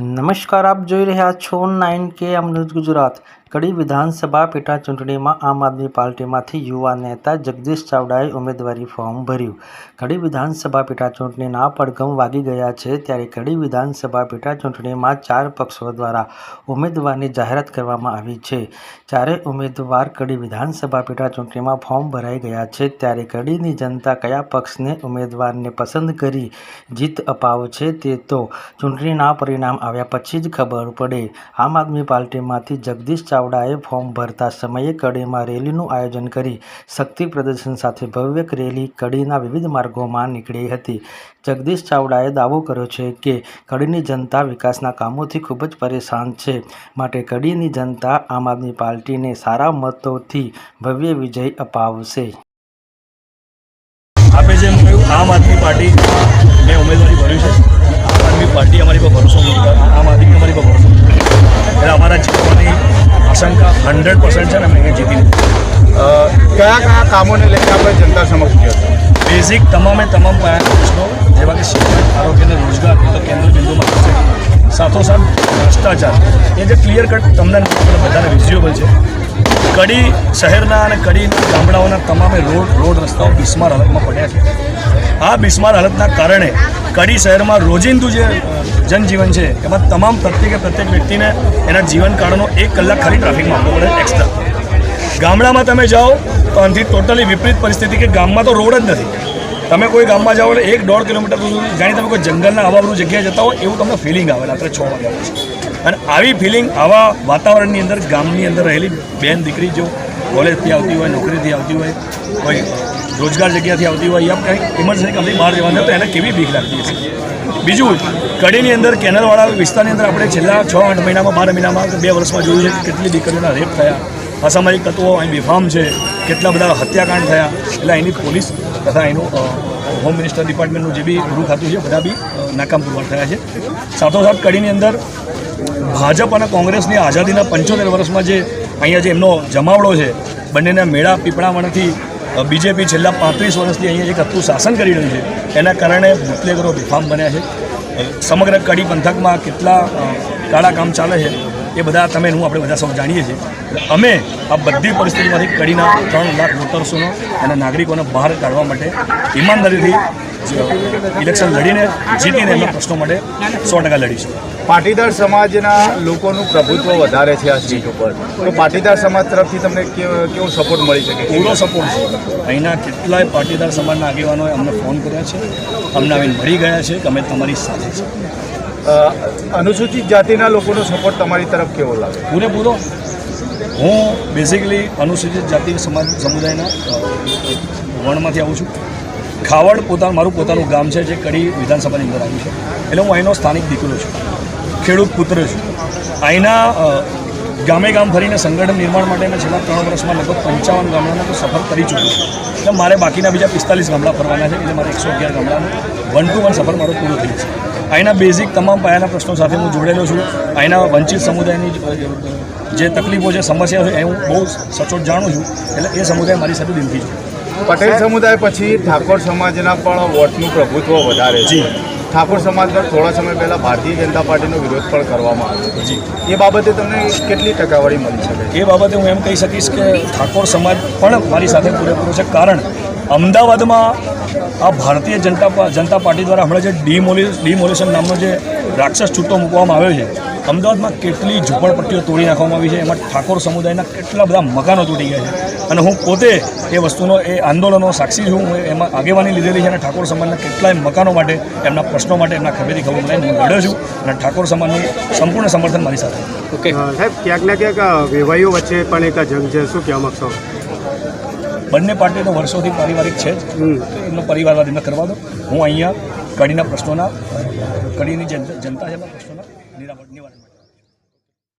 નમસ્કાર આપ જોઈ રહ્યા છો નાઇન કે અમૃત ગુજરાત. કડી વિધાનસભા પેટા ચૂંટણીમાં આમ આદમી પાર્ટીમાંથી યુવા નેતા જગદીશ ચાવડાએ ઉમેદવારી ફોર્મ ભર્યું. કડી વિધાનસભા પેટા ચૂંટણીના પડઘમ વાગી ગયા છે ત્યારે કડી વિધાનસભા પેટા ચૂંટણીમાં ચાર પક્ષો દ્વારા ઉમેદવારની જાહેરાત કરવામાં આવી છે. ચારે ઉમેદવાર કડી વિધાનસભા પેટા ચૂંટણીમાં ફોર્મ ભરાઈ ગયા છે ત્યારે કડીની જનતા કયા પક્ષને ઉમેદવારને પસંદ કરી જીત અપાવશે તે તો ચૂંટણીના પરિણામ આવ્યા પછી જ ખબર પડે. આમ આદમી પાર્ટીમાંથી જગદીશ ચાવડાએ ફોર્મ ભરતા સમયે કડીમાં રેલીનું આયોજન કરી શક્તિ પ્રદર્શન સાથે ભવ્ય રેલી કડીના વિવિધ માર્ગોમાં નીકળી હતી. જગદીશ ચાવડાએ દાવો કર્યો છે કે કડીની જનતા વિકાસના કામોથી ખૂબ જ પરેશાન છે. માટે કડીની જનતા આમ આદમી પાર્ટીને સારા મતોથી ભવ્ય વિજય અપાવશે. આપે જેમ કહ્યું, આમ આદમી પાર્ટી મેં ઉમેદવારી ભર્યું છે. આમ આદમી પાર્ટી અમારી પર ભરોસો આમ આદમી અમારી પર ભરોસો હંડ્રેડ પર્સન્ટ છે ને અમે જીતી લીધું કયા કયા કામોને લઈને આપણે જનતા સમક્ષ ગયા બેઝિક તમામે તમામ પાયાના પ્રશ્નો જેવા કે શિક્ષણ આરોગ્ય અને રોજગાર એ તો કેન્દ્ર બિંદુમાં હશે સાથોસાથ ભ્રષ્ટાચાર એ જે ક્લિયર કટ તમને બધાને વિઝ્યુઅલ છે. કડી શહેરના અને કડી ગામડાઓના તમામે રોડ રોડ રસ્તાઓ બિસ્માર હાલતમાં પડ્યા છે. આ બિસ્માર હાલતના કારણે કડી શહેરમાં રોજિંદુ જે જનજીવન છે, એમાં તમામ પ્રત્યેકે પ્રત્યેક વ્યક્તિને એના જીવનકાળનો એક કલાક ખાલી ટ્રાફિકમાં આપવો પડે એક્સ્ટ્રા ગામડામાં તમે જાઓ તો આનાથી ટોટલી વિપરીત પરિસ્થિતિ કે ગામમાં તો રોડ જ નથી. તમે કોઈ ગામમાં જાઓ એટલે એક દોઢ કિલોમીટર સુધી જાણી તમે કોઈ જંગલના આવા જગ્યાએ જતા હો એવું તમને ફિલિંગ આવે રાત્રે છ વાગ્યા અને આવી ફિલિંગ આવા વાતાવરણની અંદર ગામની અંદર રહેલી બેન દીકરી જો કોલેજથી આવતી હોય, નોકરીથી આવતી હોય, કોઈ રોજગાર જગ્યાથી આવતી હોય, યા કંઈ ઇમરજન્સી કંપની બહાર જવાની તો એને કેવી બીક લાગતી હશે? બીજું, કડીની અંદર કેનલવાળા વિસ્તારની અંદર આપણે છેલ્લા છ આઠ મહિનામાં, બાર મહિનામાં બે વર્ષમાં જોયું છે કે કેટલી દીકરીઓના રેપ થયા. અસામાજિક તત્વો, અહીં બેફામ છે, કેટલા બધા હત્યાકાંડ થયા. એટલે અહીંની પોલીસ તથા એનું હોમ મિનિસ્ટર ડિપાર્ટમેન્ટનું જે બી ગૃહ ખાતું છે, બધા બી નાકામ પુરવાર થયા છે. સાથોસાથ કડીની અંદર ભાજપ અને કોંગ્રેસની આઝાદીના પંચોતેર વર્ષમાં જે અહીંયા જે એમનો જમાવડો છે, બંનેના મેળા પીપળામણથી બીજેપી છેલ્લા પાંત્રીસ વર્ષથી અહીંયા એક હતું શાસન કરી રહ્યું છે. એના કારણે બુટલેગરો બેફામ બન્યા છે. સમગ્ર કડી પંથકમાં કેટલા કાળા કામ ચાલે છે, એ બધા તમે હું આપણે બધા સૌ જાણીએ છીએ. અમે આ બધી પરિસ્થિતિમાંથી કડીના ત્રણ લાખ વોટર્સોનો અને નાગરિકોને બહાર કાઢવા માટે ઈમાનદારીથી ઇલેક્શન લડીને જીતીને એમના પ્રશ્નો માટે સો ટકા લડીશું. પાટીદાર સમાજના લોકોનું પ્રભુત્વ વધારે છે આ સીટ ઉપર. તો પાટીદાર સમાજ તરફથી તમને કેવો સપોર્ટ મળી શકે? પૂરો સપોર્ટ છે. અહીંના કેટલાય પાટીદાર સમાજના આગેવાનોએ અમને ફોન કર્યા છે. અમને આવીને મળી ગયા છે કે અમે તમારી સાથે છે. અનુસૂચિત જાતિના લોકોનો સપોર્ટ તમારી તરફ કેવો લાગે? પૂરેપૂરો હું બેઝિકલી અનુસૂચિત જાતિ સમાજ સમુદાયના વણમાંથી આવું છું. ખાવડ પોતાનું મારું પોતાનું ગામ છે જે કડી વિધાનસભાની અંદર આવ્યું છે. એટલે હું અહીંનો સ્થાનિક દીકરો છું. ખેડૂત પુત્ર છું. અહીંના ગામે ગામ ફરીને સંગઠન નિર્માણ માટે મેં છેલ્લા ત્રણ વર્ષમાં લગભગ પંચાવન ગામડાનો તો સફર કરી ચૂક્યો છું. એટલે મારે બાકીના બીજા પિસ્તાલીસ ગામડા ફરવાના છે એટલે મારે એકસો અગિયાર ગામડાનું વન ટુ વન સફર મારો પૂરો થયું છે. અહીંના બેઝિક તમામ પાયાના પ્રશ્નો સાથે હું જોડેલો છું. અહીંના વંચિત સમુદાયની જે તકલીફો છે સમસ્યા છે એ હું બહુ સચોટ જાણું છું. એટલે એ સમુદાય મારી સાથે દિલથી છે. પટેલ સમુદાય પછી ઠાકોર સમાજના પણ વોટનું પ્રભુત્વ વધારે છે. ઠાકોર સમાજ પર થોડા સમય પહેલા ભારતીય જનતા પાર્ટીનો વિરોધ પણ કરવામાં આવ્યો જી. એ બાબતે તમને કેટલી ટકાવારી મળી શકે? એ બાબતે હું એમ કહી શકીશ કે ઠાકોર સમાજ પણ મારી સાથે પૂરેપૂરો છે. કારણ અમદાવાદમાં આ ભારતીય જનતા જનતા પાર્ટી દ્વારા હમણાં જે ડિમોલી ડિમોલેશન નામનો જે રાક્ષસ છૂટો મૂકવામાં આવ્યો છે અમદાવાદમાં કેટલી ઝૂંપડપટ્ટીઓ તોડી નાખવામાં આવી છે એમાં ઠાકોર સમુદાયના કેટલા બધા મકાનો તૂટી ગયા છે. અને હું પોતે એ વસ્તુનો એ આંદોલનો સાક્ષી છું હું એમાં આગેવાની લીધેલી છે અને ઠાકોર સમાજના કેટલાય મકાનો માટે એમના પ્રશ્નો માટે એમના ખભેથી ખબર લઈને હું લડ્યો છું અને ઠાકોર સમાજનું સંપૂર્ણ સમર્થન મારી સાથે. ઓકે. સાહેબ ક્યાંક ને ક્યાંક વેવાઈઓ વચ્ચે પણ એક જંગ છે. શું કહેવા માગશો? બંને પાર્ટીનો વર્ષોથી પારિવારિક છે જ. એમનો પરિવારવાદ એમને કરવા દો. હું અહીંયા કડીના પ્રશ્નોના કડીની જન- જનતા છે એમના પ્રશ્નોના નિરાકરણ નિવારણ